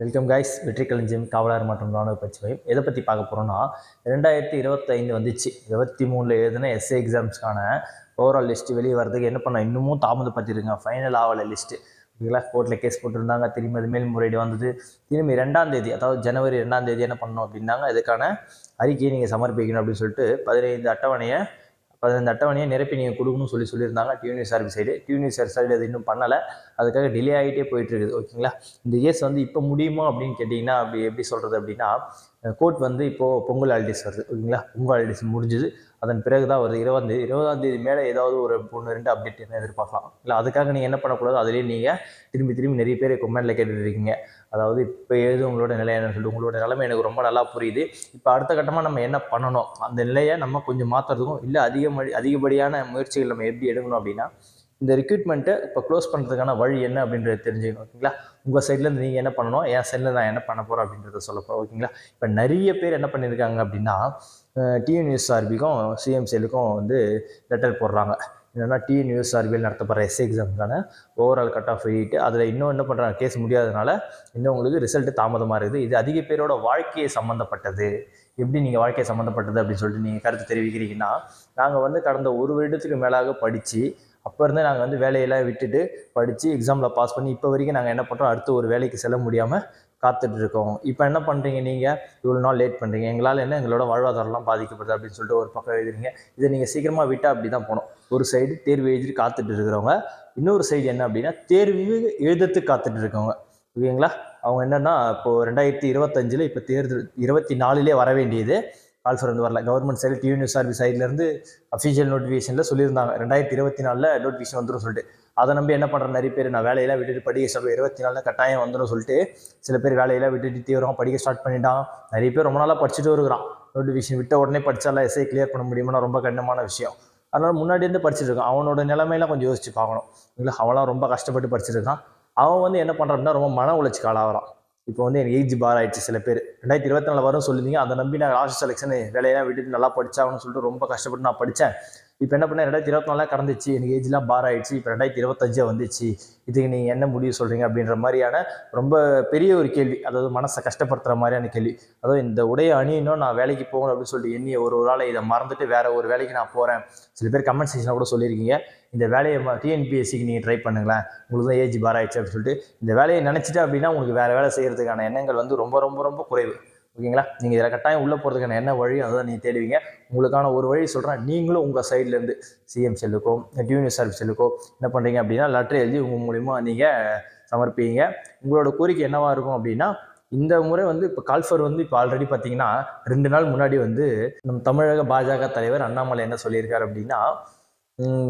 Welcome guys வெற்றி களஞ்சியம் காவலர் மற்றும் ராணுவ பயிற்சி எதை பற்றி பார்க்க போகிறோன்னா ரெண்டாயிரத்தி இருபத்தைந்து வந்துச்சு. இருபத்தி மூணில் எழுதின எஸ்ஏ எக்ஸாம்ஸ்க்கான ஓவரால் லிஸ்ட்டு வெளியே வரதுக்கு என்ன பண்ண இன்னமும் தாமதப்படுத்திருங்க ஃபைனல் ஆகலை லிஸ்ட்டு ஓகேங்களா? கோர்ட்டில் கேஸ் போட்டிருந்தாங்க. திரும்பி அது மேல்முறையீடு வந்தது. திரும்பி ரெண்டாம் தேதி அதாவது ஜனவரி ரெண்டாம் தேதி என்ன பண்ணணும் அப்படின்னாங்க. இதுக்கான அறிக்கையை நீங்கள் சமர்ப்பிக்கணும் அப்படின்னு சொல்லிட்டு பதினைந்து அட்டவணையை பதினைந்து அட்டவணையை நிரப்பி நீங்கள் கொடுக்கணும்னு சொல்லி சொல்லியிருந்தாங்க. டியூனியர் சர்வீஸ் சைடு. டியூனியர் சர்வீஸ் சைடு அது இன்னும் பண்ணலை. அதுக்காக டிலே ஆகிட்டே போயிட்டு இருக்குது. ஓகேங்களா? இந்த கேஸ் வந்து இப்போ முடியுமா அப்படின்னு கேட்டிங்கன்னா அப்படி எப்படி சொல்கிறது அப்படின்னா கோர்ட் வந்து இப்போது பொங்கல் ஹாலிடேஸ் வருது ஓகேங்களா? பொங்கல் ஹாலிடேஸ் முடிஞ்சுது. அதன் பிறகு தான் வருது. இருபதாம் தேதி இருபதாம் தேதி மேலே ஏதாவது ஒரு ஒன்று ரெண்டு அப்டேட் என்ன எதிர்பார்க்கலாம். இல்லை அதுக்காக நீங்கள் என்ன பண்ணக்கூடாது அதிலேயே நீங்கள் திரும்பி திரும்பி நிறைய பேர் கொமெண்டில் கேட்டுருக்கீங்க. அதாவது இப்போ எது உங்களோட நிலை என்னன்னு சொல்லிட்டு உங்களோட நிலைமை எனக்கு ரொம்ப நல்லா புரியுது. இப்போ அடுத்த கட்டமாக நம்ம என்ன பண்ணணும்? அந்த நிலையை நம்ம கொஞ்சம் மாற்றுறதுக்கும் இல்லை அதிகமடி அதிகப்படியான முயற்சிகள் நம்ம எப்படி எடுக்கணும் அப்படின்னா இந்த ரெக்யூட்மெண்ட்டை இப்போ க்ளோஸ் பண்ணுறதுக்கான வழி என்ன அப்படின்றத தெரிஞ்சுக்கணும் ஓகேங்களா? உங்கள் சைட்லேருந்து நீங்கள் என்ன பண்ணணும்? என் சைடில் நான் என்ன பண்ண போகிறேன் அப்படின்றத சொல்ல போகிறேன் ஓகேங்களா? இப்போ நிறைய பேர் என்ன பண்ணியிருக்காங்க அப்படின்னா டிஎன்யூஎஸ்ஆர்பிக்கும் சிஎம்சிஎலுக்கும் வந்து லெட்டர் போடுறாங்க. என்னென்னா டிஎன்யூஎஸ்ஆர்பியில் நடத்தப்படுற எஸ் எக்ஸாமுக்கான ஓவரால் கட் ஆஃப் எழுதிட்டு அதில் இன்னும் என்ன பண்ணுறாங்க கேஸ் முடியாதனால இன்னும் உங்களுக்கு ரிசல்ட்டு தாமதமாக இருக்குது. இது அதிக பேரோட வாழ்க்கையை சம்மந்தப்பட்டது எப்படி நீங்கள் வாழ்க்கையை சம்மந்தப்பட்டது அப்படின்னு சொல்லிட்டு நீங்கள் கருத்து தெரிவிக்கிறீங்கன்னா நாங்கள் வந்து கடந்த ஒரு வருடத்துக்கு மேலாக படித்து அப்போ இருந்தே நாங்கள் வந்து வேலையெல்லாம் விட்டுட்டு படித்து எக்ஸாமில் பாஸ் பண்ணி இப்போ வரைக்கும் நாங்கள் என்ன பண்ணுறோம் அடுத்து ஒரு வேலைக்கு செல்ல முடியாமல் காத்துட்டு இருக்கோம் இப்போ என்ன பண்ணுறீங்க நீங்கள் இவ்வளோ நாள் லேட் பண்ணுறீங்க எங்களால் என்ன எங்களோட வாழ்வாதாரம்லாம் பாதிக்கப்படுது அப்படின்னு சொல்லிட்டு ஒரு பக்கம் எழுதுறீங்க. இதை நீங்கள் சீக்கிரமாக விட்டால் அப்படி தான் போகணும் ஒரு சைடு தேர்வு எழுதிட்டு காத்துட்டு இருக்கிறவங்க இன்னொரு சைடு என்ன அப்படின்னா தேர்வு எழுதத்துக்கு காத்துட்டு இருக்கவங்க ஓகேங்களா? அவங்க என்னென்னா இப்போது ரெண்டாயிரத்தி இருபத்தஞ்சில் இப்போ தேர்தல் இருபத்தி நாலுலேயே வர வேண்டியது. கால்ஃபர் வந்து வரல. கவர்மெண்ட் சைடு டியூனியூ சர்வீஸ் சைட்லேருந்து அஃபிஷியல் நோட்டிஃபிகேஷனில் சொல்லியிருந்தாங்க. ரெண்டாயிரத்தி இருபத்தி நாலில் நோட்டிஃபிகேஷன் வந்துடும் சொல்லிட்டு. அதை நம்பி என்ன பண்ணுற நிறைய பேர் நான் வேலையெல்லாம் விட்டுட்டு படிக்க ஸ்டார்ட் இருபத்தி நாலில் கட்டாயம் வந்துடும் சொல்லிட்டு சில பேர் வேலையெல்லாம் விட்டுட்டு தீவிரமாக படிக்க ஸ்டார்ட் பண்ணிட்டான். நிறைய பேர் ரொம்ப நாளாக படிச்சுட்டு வருகிறான் நோட்டிஃபிகேஷன் விட்ட உடனே படித்தால எஸ்ஐ கிளியர் பண்ண முடியுமானா ரொம்ப கடினமான விஷயம். அதனால் முன்னாடி இருந்து படிச்சுட்டு அவனோட நிலைமையெல்லாம் கொஞ்சம் யோசிச்சு பார்க்கணும். இல்லை அவனாம் ரொம்ப கஷ்டப்பட்டு படிச்சிருக்கான் அவன் வந்து என்ன பண்ணுறான்னா ரொம்ப மன உளைச்சிக்கு ஆளாகிறான். இப்போ வந்து எனக்கு ஏஜ் பார் ஆயிடுச்சு சில பேர். ரெண்டாயிரத்தி இருபத்தி நாலு வரும் சொல்லியிருந்தீங்க அதை நம்பி நான் லாஸ்ட் செலெக்ஷன் வேலையெல்லாம் விட்டுட்டு நல்லா படித்தாங்கன்னு சொல்லிட்டு ரொம்ப கஷ்டப்பட்டு நான் படித்தேன் இப்போ என்ன பண்ண ரெண்டாயிரத்தி இருபத்தி நாலாம் கடந்துச்சு. எனக்கு ஏஜ்லாம் பார் ஆயிடுச்சு. இப்போ ரெண்டாயிரத்தி இருபத்தஞ்சே வந்துச்சு. இதுக்கு நீங்கள் என்ன முடிவு சொல்கிறீங்க அப்படின்ற மாதிரியான ரொம்ப பெரிய ஒரு கேள்வி. அதாவது மனசை கஷ்டப்படுத்துகிற மாதிரியான கேள்வி. அதாவது இந்த உடையை அணியணும் நான் வேலைக்கு போகணும் அப்படின்னு சொல்லிட்டு எண்ணி ஒரு ஒரு ஆளை இதை மறந்துட்டு வேற ஒரு வேலைக்கு நான் போகிறேன் சில பேர் கமெண்ட் செக்ஷனில் கூட சொல்லியிருக்கீங்க. இந்த வேலையை டிஎன்பிஎஸ்சிக்கு நீங்கள் ட்ரை பண்ணுங்களேன். உங்களுக்கு தான் ஏஜ் பார் ஆயிடுச்சு அப்படின்னு சொல்லிட்டு. இந்த வேலையை நினச்சிட்டு அப்படின்னா உங்களுக்கு வேறு வேலை செய்கிறதுக்கான எண்ணங்கள் வந்து ரொம்ப ரொம்ப ரொம்ப குறைவு. ஓகேங்களா? நீங்கள் இதில் கட்டாயம் உள்ளே போகிறதுக்கான என்ன வழி அதை நீங்கள் தேடுவீங்க. உங்களுக்கான ஒரு வழி சொல்கிறேன் நீங்களும் உங்கள் சைட்லேருந்து சிஎம் செல்லுக்கோ டியூனியர் சர்வீஸ் செல்லுக்கோ என்ன பண்ணுறீங்க அப்படின்னா லெட்டர் எழுதி உங்கள் மூலிமா நீங்கள் சமர்ப்பிங்க. உங்களோட கோரிக்கை என்னவாக இருக்கும் அப்படின்னா இந்த முறை வந்து இப்போ கால்ஃபர் வந்து இப்போ ஆல்ரெடி பார்த்தீங்கன்னா ரெண்டு நாள் முன்னாடி வந்து நம்ம தமிழக பாஜக தலைவர் அண்ணாமலை என்ன சொல்லியிருக்காரு அப்படின்னா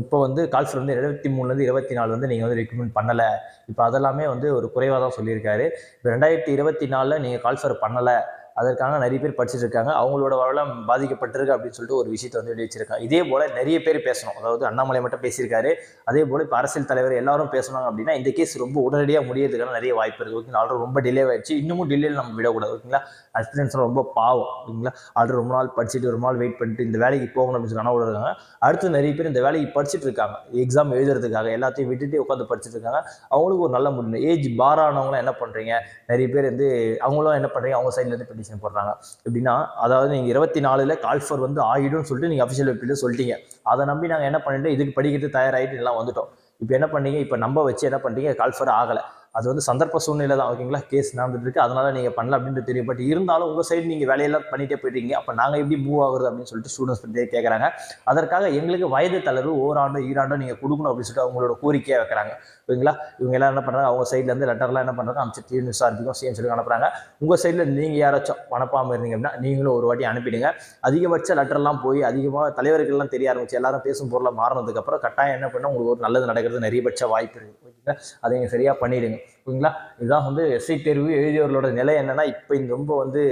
இப்போ வந்து கால்ஃபர் வந்து இருபத்தி மூணுலேருந்து இருபத்தி நாலு வந்து நீங்கள் வந்து ரெக்கமெண்ட் பண்ணலை. இப்போ அதெல்லாமே வந்து ஒரு குறைவாக தான் சொல்லியிருக்காரு. இப்போ ரெண்டாயிரத்தி இருபத்தி நாலில் நீங்கள் கால்ஃபர் பண்ணலை. அதற்காக நிறைய பேர் படிச்சுட்டு இருக்காங்க. அவங்களோட வரலாம் பாதிக்கப்பட்டிருக்கு அப்படின்னு சொல்லிட்டு ஒரு விஷயத்தை வந்து எழுதி வச்சிருக்காங்க இதே போல் நிறைய பேர் பேசணும். அதாவது அண்ணாமலை மட்டும் பேசியிருக்காரு. அதே போல் இப்போ அரசியல் தலைவர் எல்லாரும் பேசணும் அப்படின்னா இந்த கேஸ் ரொம்ப உடனடியாக முடியறதுக்கான நிறைய வாய்ப்பு இருக்குது ஓகேங்களா? ஆல்ரெடி ரொம்ப டிலே ஆயிடுச்சு. இன்னமும் டிலேயில் நம்ம விடக்கூடாது. ஓகேங்களா? அசிஸ்டன்ஸ் ரொம்ப பாவம். ஓகேங்களா? ஆல்ரெடி ரொம்ப நாள் படிச்சுட்டு ரொம்ப நாள் வெயிட் பண்ணிட்டு இந்த வேலைக்கு போகணும் அப்படின்னு சொல்லி கனவு இருக்காங்க. அடுத்து நிறைய பேர் இந்த வேலைக்கு படிச்சுட்டு இருக்காங்க. எக்ஸாம் எழுதுறதுக்காக எல்லாத்தையும் விட்டுட்டு உட்காந்து படிச்சுட்டு இருக்காங்க. அவங்களுக்கு ஒரு நல்ல முடியும் ஏஜ் பாரானவங்களாம் என்ன பண்ணுறீங்க நிறைய பேர் வந்து அவங்களும் என்ன பண்ணுறீங்க அவங்க சைட்லேருந்து பெட்டிஷன் போடுறாங்க. எப்படின்னா அதாவது நீங்கள் இருபத்தி நாலில் கால்ஃபர் வந்து ஆகிடும்னு சொல்லிட்டு நீங்கள் அஃபிஷியல் வெப்சைட்டில் சொல்லிட்டீங்க. அதை நம்பி நாங்கள் என்ன பண்ணிட்டோம் இதுக்கு படிக்கிறது தயாராகிட்டு எல்லாம் வந்துட்டோம். இப்போ என்ன பண்ணீங்க? இப்போ நம்ப வச்சு என்ன பண்ணுறீங்க கால்ஃபர் ஆகலை. அது வந்து சந்தர்ப்ப சூழ்நிலை தான் ஓகேங்களா கேஸ் நடந்துட்டு இருக்கு. அதனால நீங்கள் பண்ணல அப்படின்ட்டு தெரியும். பட் இருந்தாலும் உங்கள் சைடு நீங்கள் வேலையெல்லாம் பண்ணிட்டே போயிட்டீங்க. அப்போ நாங்கள் எப்படி மூவ் ஆகுறது அப்படின்னு சொல்லிட்டு ஸ்டூடெண்ட்ஸ் பற்றி கேட்குறாங்க அதற்காக எங்களுக்கு வயது தளர்வு ஓராண்டு ஈராண்டோ நீங்கள் கொடுக்கணும் அப்படின்னு சொல்லிட்டு அவங்களோட கோரிக்கையாக வைக்கிறாங்க. ஓகேங்களா இவங்க எல்லாம் என்ன பண்ணுறாங்க அவங்க சைட்லேருந்து லெட்டர்லாம் என்ன பண்ணுறாங்க அமைச்சு டிவி நியூஸ் ஆர்பிக்கும் சிஎம் சொல்லி அனுப்புறாங்க. உங்கள் சைடில் நீங்கள் யாராச்சும் அனுப்பாமல் இருந்தீங்க அப்படின்னா நீங்களும் ஒரு வாட்டி அனுப்பிடுங்க. அதிகபட்ச லெட்டர்லாம் போய் அதிகமாக தலைவர்கள்லாம் தெரிய ஆரம்பிச்சு எல்லாரும் பேசும் பொருளாக மாறினதுக்கப்புறம் கட்டாயம் என்ன பண்ணால் உங்களுக்கு ஒரு நல்லது நடக்கிறது நிறையபட்ச வாய்ப்பு இருக்குது ஓகேங்களா அதை நீங்கள் சரியாக பண்ணிவிடுங்க ஓகேங்களா? இதுதான் வந்து எஸ்ஐ தேர்வு எழுதியவர்களோட நிலை என்னென்னா இப்போ இந்த ரொம்ப வந்து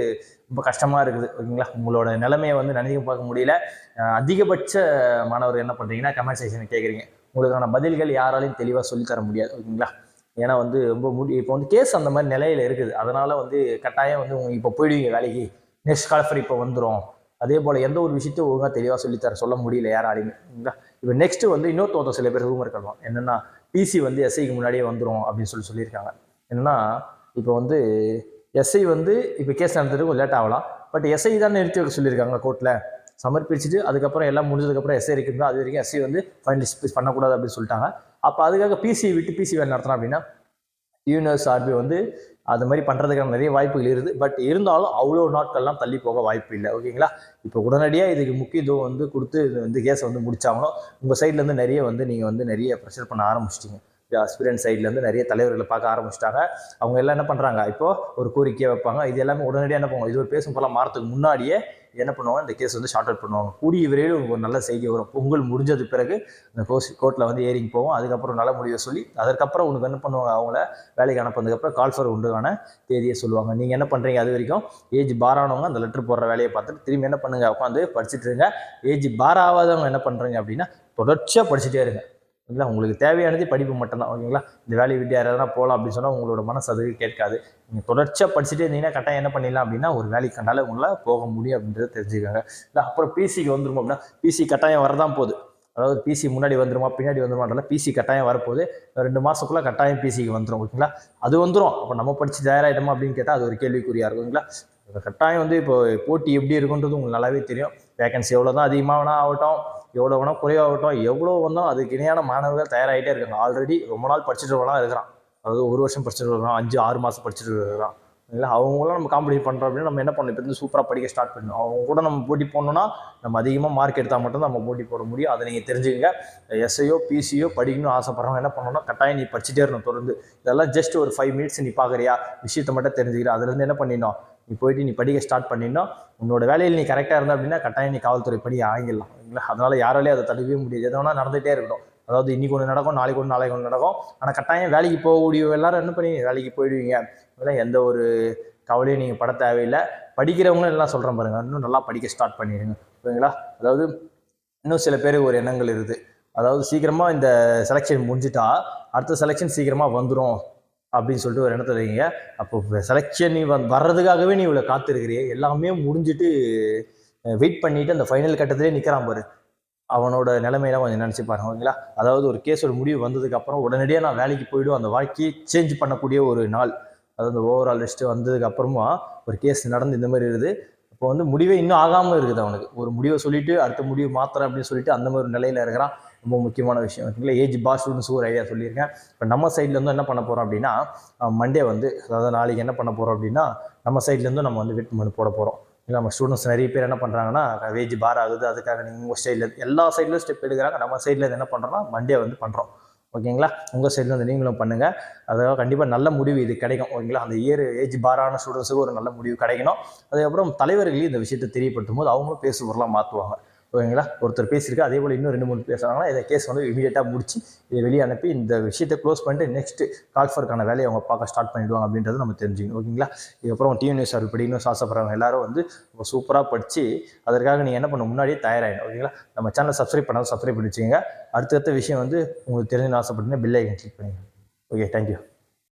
ரொம்ப கஷ்டமாக இருக்குது ஓகேங்களா? உங்களோட நிலைமையை வந்து நினைக்க பார்க்க முடியல. அதிகபட்ச மாணவர் என்ன பண்ணுறீங்கன்னா கமெண்ட் செக்ஷன் கேட்குறீங்க உங்களுக்கான பதில்கள் யாராலையும் தெளிவாக சொல்லித்தர முடியாது ஓகேங்களா? ஏன்னா வந்து ரொம்ப முடி இப்போ வந்து கேஸ் அந்த மாதிரி நிலையில் இருக்குது. அதனால் வந்து கட்டாயம் வந்து உங்க இப்போ போயிடுவீங்க வேலைக்கு. நெக்ஸ்ட் காலஃபர் இப்போ வந்துடும் அதே போல் எந்த ஒரு விஷயத்தையும் ஒழுங்காக தெளிவாக சொல்லித்தர சொல்ல முடியல யாராலையுமே ஓகேங்களா? இப்போ நெக்ஸ்ட் வந்து இன்னொருத்தவங்க சில பேர் ரூமர் இருக்கலாம் என்னென்னா பிசி வந்து எஸ்ஐக்கு முன்னாடியே வந்துடும் அப்படின்னு சொல்லி சொல்லியிருக்காங்க. என்னன்னா இப்போ வந்து எஸ்ஐ வந்து இப்போ கேஸ் நடத்துறதுக்கு கொஞ்சம் லேட் ஆகலாம். பட் எஸ்ஐ தான் நிறுத்தி வைக்க சொல்லியிருக்காங்க கோர்ட்டில் சமர்ப்பிச்சுட்டு அதுக்கப்புறம் எல்லாம் முடிஞ்சதுக்கப்புறம் எஸ்ஐ இருக்குங்களோ அது வரைக்கும் எஸ்ஐ வந்து ஃபைனல் டிஸ்பிஸ் பண்ணக்கூடாது அப்படின்னு சொல்லிட்டாங்க. அப்போ அதுக்காக பிசி விட்டு பிசி வேலை நடத்தினா அப்படின்னா யூனிவர்ஸ் ஆர்பி வந்து அது மாதிரி பண்ணுறதுக்கான நிறைய வாய்ப்புகள் இருக்குது. பட் இருந்தாலும் அவ்வளோ நாட்கள்லாம் தள்ளி போக வாய்ப்பு இல்லை. ஓகேங்களா இப்போ உடனடியாக இதுக்கு முக்கியத்துவம் வந்து கொடுத்து இது வந்து கேஸை வந்து முடித்தாங்களோ உங்கள் சைட்லேருந்து நிறைய வந்து நீங்கள் வந்து நிறைய ப்ரெஷர் பண்ண ஆரம்பிச்சிட்டிங்க. அஸ்பிரண்ட் சைட்லேருந்து நிறைய தலைவர்களை பார்க்க ஆரம்பிச்சிட்டாங்க. அவங்க எல்லாம் என்ன பண்ணுறாங்க இப்போது ஒரு கோரிக்கையை வைப்பாங்க. இது எல்லாமே உடனடியாக என்ன பண்ணுவாங்க? இது ஒரு பேசும் போல மாறத்துக்கு முன்னாடியே என்ன பண்ணுவாங்க? இந்த கேஸ் வந்து ஷார்ட் அவுட் பண்ணுவாங்க. கூடிய விரைவில் உங்களுக்கு ஒரு நல்ல செய்தி வரும். பொங்கல் முடிஞ்சது பிறகு இந்த கோஸ் கோர்ட்டில் வந்து ஏறிங் போவோம் அதுக்கப்புறம் நல்ல முடிவை சொல்லி அதற்கப்புறம் உனக்கு என்ன பண்ணுவாங்க? அவங்கள வேலைக்கு அனுப்பினதுக்கப்புறம் கால் ஃபார் உண்டுக்கான தேதியை சொல்லுவாங்க. நீங்கள் என்ன பண்ணுறீங்க அது வரைக்கும் ஏஜ் பாரானவங்க அந்த லெட்டர் போடுற வேலையை பார்த்துட்டு திரும்பி என்ன பண்ணுங்க? உட்காந்து படிச்சுட்டு இருங்க. ஏஜ் பாராவாதவங்க என்ன பண்ணுறீங்க அப்படின்னா தொடர்ச்சியாக படிச்சுட்டே இருங்க. ஓகேங்களா உங்களுக்கு தேவையானது படிப்பு மட்டும்தான் ஓகேங்களா? இந்த வேலையை விட்டு யாராவது போகலாம் அப்படின்னு சொன்னால் உங்களோட மனசு அது கேட்காது. நீங்கள் தொடர்ச்சியாக படிச்சுட்டே இருந்தீங்கன்னா கட்டாயம் என்ன பண்ணிடலாம் அப்படின்னா ஒரு வேலைக்கு கண்டால உங்களால் போக முடியும் அப்படின்றத தெரிஞ்சுக்காங்க. இல்லை அப்புறம் பிசிக்கு வந்துடும் அப்படின்னா பிசி கட்டாயம் வரதான் போகுது. அதாவது பிசி முன்னாடி வந்துருமா பின்னாடி வந்துருமான்றல பிசி கட்டாயம் வரப்போகுது. ரெண்டு மாதத்துக்குள்ளே கட்டாயம் பிசிக்கு வந்துடும் ஓகேங்களா? அது வந்துடும் அப்போ நம்ம படித்து தயாராகிட்டோமா அப்படின்னு கேட்டால் அது ஒரு கேள்விக்குறியாக இருக்கும் ஓகேங்களா? கட்டாயம் வந்து இப்போ போட்டி எப்படி இருக்குன்றது உங்களுக்கு நல்லாவே தெரியும். வேகன்சி எவ்வளோ தான் அதிகமாக வேணா ஆகட்டும் எவ்வளோ வேணால் குறைவாகட்டும் எவ்வளோ வந்தாலும் அதுக்கு இணையான மாணவர்கள் தயாராகிட்டே இருக்காங்க. ஆல்ரெடி ரொம்ப நாள் படிச்சுட்டு வரலாம் இருக்கிறான். அதாவது ஒரு வருஷம் படிச்சுட்டு இருக்கிறான் அஞ்சு ஆறு மாதம் படிச்சுட்டு இருக்கிறான். இல்லை அவங்களாம் நம்ம காம்படிட் பண்ணுறோம் அப்படின்னா நம்ம என்ன பண்ணணும்? இப்போ சூப்பராக படிக்க ஸ்டார்ட் பண்ணணும். அவங்க கூட நம்ம போட்டி போடணும்னா நம்ம அதிகமாக மார்க் எடுத்தால் மட்டும் நம்ம போட்டி போட முடியும். அதை நீங்கள் தெரிஞ்சுக்கங்க. எஸ்ஐயோ பிசியோ படிக்கணும்னு ஆசைப்படுறவங்க என்ன பண்ணணும்னா கட்டாயம் நீ படிச்சுட்டே இருக்கணும் தொடர்ந்து. இதெல்லாம் ஜஸ்ட் ஒரு ஃபைவ் மினிட்ஸ் நீ பார்க்குறியா விஷயத்தை மட்டும் தெரிஞ்சுக்கிற. அதுலேருந்து என்ன பண்ணிடணும்? நீ போயிட்டு நீ படிக்க ஸ்டார்ட் பண்ணிடணும். உன்னோட வேலையில் நீ கரெக்டாக இருந்தால் அப்படின்னா கட்டாயம் நீ காவல்துறை படி ஆகிடலாம் ஓகேங்களா அதனால் யாராலையும் அதை தடுக்கவே முடியாது. எது வேணால் நடந்துகிட்டே இருக்கட்டும். அதாவது இன்னைக்கு ஒன்று நடக்கும் நாளைக்கு ஒன்று நாளைக்கு ஒன்று நடக்கும். ஆனால் கட்டாயம் வேலைக்கு போகக்கூடிய எல்லாரும் என்ன பண்ணி வேலைக்கு போயிடுவீங்க. அதெல்லாம் எந்த ஒரு கவலையும் நீங்கள் பட தேவையில்லை. படிக்கிறவங்களும் எல்லாம் சொல்கிறேன் பாருங்கள் இன்னும் நல்லா படிக்க ஸ்டார்ட் பண்ணிடுங்க. ஓகேங்களா அதாவது இன்னும் சில பேர் ஒரு எண்ணங்கள் இருக்குது. அதாவது சீக்கிரமாக இந்த செலெக்ஷன் முடிஞ்சிட்டா அடுத்த செலெக்ஷன் சீக்கிரமாக வந்துடும் அப்படின்னு சொல்லிட்டு ஒரு எண்ணத்தில் இருக்கீங்க. அப்போ செலெக்ஷன் நீ வந் வர்றதுக்காகவே நீ இவ்வளோ காத்திருக்கிறிய. எல்லாமே முடிஞ்சிட்டு வெயிட் பண்ணிவிட்டு அந்த ஃபைனல் கட்டத்திலே நிற்கிறான் பாரு. அவனோட நிலைமையெல்லாம் கொஞ்சம் நினச்சி பாருங்க ஓகேங்களா? அதாவது ஒரு கேஸோட முடிவு வந்ததுக்கப்புறம் உடனடியாக நான் வேலைக்கு போய்டும். அந்த வாழ்க்கையை சேஞ்ச் பண்ணக்கூடிய ஒரு நாள். அதாவது அந்த ஓவரால் லிஸ்ட்டு வந்ததுக்கப்புறமா ஒரு கேஸ் நடந்து இந்த மாதிரி இருக்குது இப்போ வந்து முடிவே இன்னும் ஆகாமல் இருக்குது அவனுக்கு. ஒரு முடிவை சொல்லிட்டு அடுத்த முடிவு மாத்திரம் அப்படின்னு சொல்லிட்டு அந்த மாதிரி நிலையில் இருக்கிறான். ரொம்ப முக்கியமான விஷயம் ஓகேங்களா? ஏஜ் பாஸ் ஸ்டூடெண்ட்ஸ் ஒரு ஐடியா சொல்லியிருக்கேன். இப்போ நம்ம சைட்லேருந்து என்ன பண்ண போகிறோம் அப்படின்னா மண்டே வந்து அதாவது நாளைக்கு என்ன பண்ண போகிறோம் அப்படின்னா நம்ம சைட்லேருந்து நம்ம வந்து வேட்புமனு போட போகிறோம் நம்ம ஸ்டூடெண்ட்ஸ் நிறைய பேர் என்ன பண்ணுறாங்கன்னா வேஜ் பார் ஆகுது அதுக்காக நீங்கள் உங்கள் சைடில் எல்லா சைட்லையும் ஸ்டெப் எடுக்கிறாங்க. நம்ம சைடில் என்ன பண்ணுறோம்னா மண்டே வந்து பண்ணுறோம் ஓகேங்களா உங்கள் சைடில் வந்து நீங்களும் பண்ணுங்கள் அதாவது கண்டிப்பாக நல்ல முடிவு இது கிடைக்கும். ஓகேங்களா அந்த இயர் ஏஜ் பாரான ஸ்டூடெண்ட்ஸுக்கு ஒரு நல்ல முடிவு கிடைக்கணும். அதுக்கப்புறம் தலைவர்களையும் இந்த விஷயத்தை தெரியப்படுத்தும் போது அவங்களும் பேசுபொருளாக மாற்றுவாங்க ஓகேங்களா? ஒருத்தர் பேசியிருக்கு அதே போல் இன்னும் ரெண்டு மூணு பேசுகிறாங்கன்னா இதை கேஸ் வந்து இமீடியட்டாக முடிச்சு இதை வெளியே அனுப்பி இந்த விஷயத்தை க்ளோஸ் பண்ணிட்டு நெக்ஸ்ட் கால்ஃபருக்கான வேலையை அவங்க பார்க்க ஸ்டார்ட் பண்ணிடுவாங்க அப்படின்றது நம்ம தெரிஞ்சுக்கணும் ஓகேங்களா? இதுக்கப்புறம் டிவி நியூஸ் அவர் படிக்கணும் ஆசைப்படுறவங்க எல்லாரும் வந்து சூப்பராக படித்து அதற்காக நீங்கள் என்ன பண்ண முன்னாடியே தயாராகிடும் ஓகேங்களா? நம்ம சேனலை சப்ஸ்கிரைப் பண்ணாலும் சப்ஸ்கிரைப் பண்ணி வச்சுக்கோங்க அடுத்தடுத்த விஷயம் வந்து உங்களுக்கு தெரிஞ்சுன்னு ஆசைப்பட்டீங்கன்னா பில் ஐக்கன் கிளிக் பண்ணிடுங்க. Okay thank you